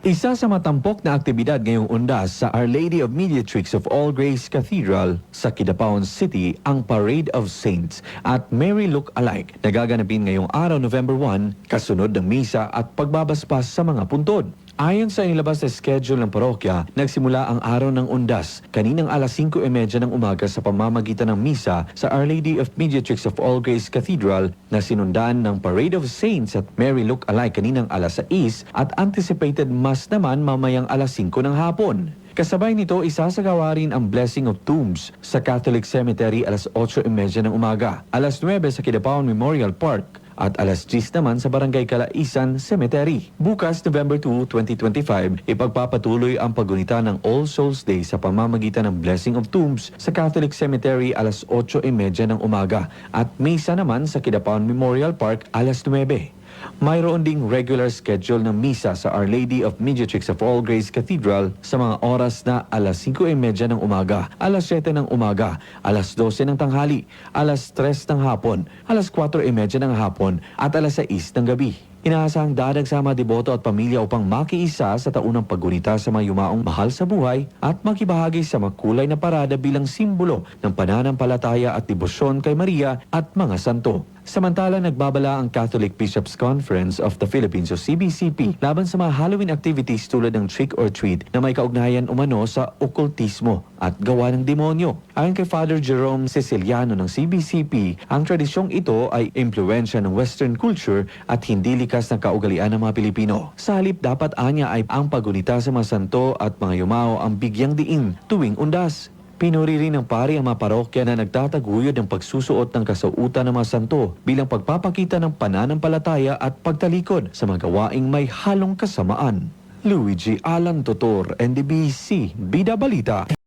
Isa sa matampok na aktibidad ngayong undas sa Our Lady of Mediatrix of All Grace Cathedral sa Kidapawan City ang Parade of Saints at Mary Look Alike na gaganapin ngayong araw November 1 kasunod ng misa at pagbabaspas sa mga puntod. Ayon sa inilabas na schedule ng parokya, nagsimula ang araw ng undas kaninang alas 5.30 ng umaga sa pamamagitan ng misa sa Our Lady of Mediatrix of All Grace Cathedral na sinundan ng Parade of Saints at Mary Look Alike kaninang alas 6 at anticipated mass naman mamayang alas 5 ng hapon. Kasabay nito, isasagawa rin ang Blessing of Tombs sa Catholic Cemetery alas 8.30 ng umaga, alas 9 sa Kidapawan Memorial Park, at alas 10 naman sa Barangay Kalaisan Cemetery. Bukas, November 2, 2025, ipagpapatuloy ang paggunita ng All Souls Day sa pamamagitan ng Blessing of Tombs sa Catholic Cemetery alas 8.30 ng umaga at misa naman sa Kidapawan Memorial Park alas 9. Mayroon ding regular schedule ng misa sa Our Lady of Mediatrix of All Grace Cathedral sa mga oras na alas 5.30 ng umaga, alas 7 ng umaga, alas 12 ng tanghali, alas 3 ng hapon, alas 4.30 ng hapon at alas 6 ng gabi. Inaasahang dadag sa mga deboto at pamilya upang makiisa sa taunang paggunita sa mga yumaong mahal sa buhay at makibahagi sa makulay na parada bilang simbolo ng pananampalataya at debosyon kay Maria at mga santo. Samantala, nagbabala ang Catholic Bishops Conference of the Philippines o CBCP laban sa mga Halloween activities tulad ng trick or treat na may kaugnayan umano sa okultismo at gawa ng demonyo. Ayon kay Father Jerome Siciliano ng CBCP, ang tradisyong ito ay impluensya ng Western culture at hindi likas ng kaugalian ng mga Pilipino. Sa halip, dapat anya ay ang pagunita sa mga santo at mga yumao ang bigyang diin tuwing undas. Pinuri rin ng pari ang mga parokya na nagtataguyod ng pagsusuot ng kasautan ng mga santo bilang pagpapakita ng pananampalataya at pagtalikod sa mga gawaing may halong kasamaan. Luigi Alan Totor, NDBC, Bida Balita.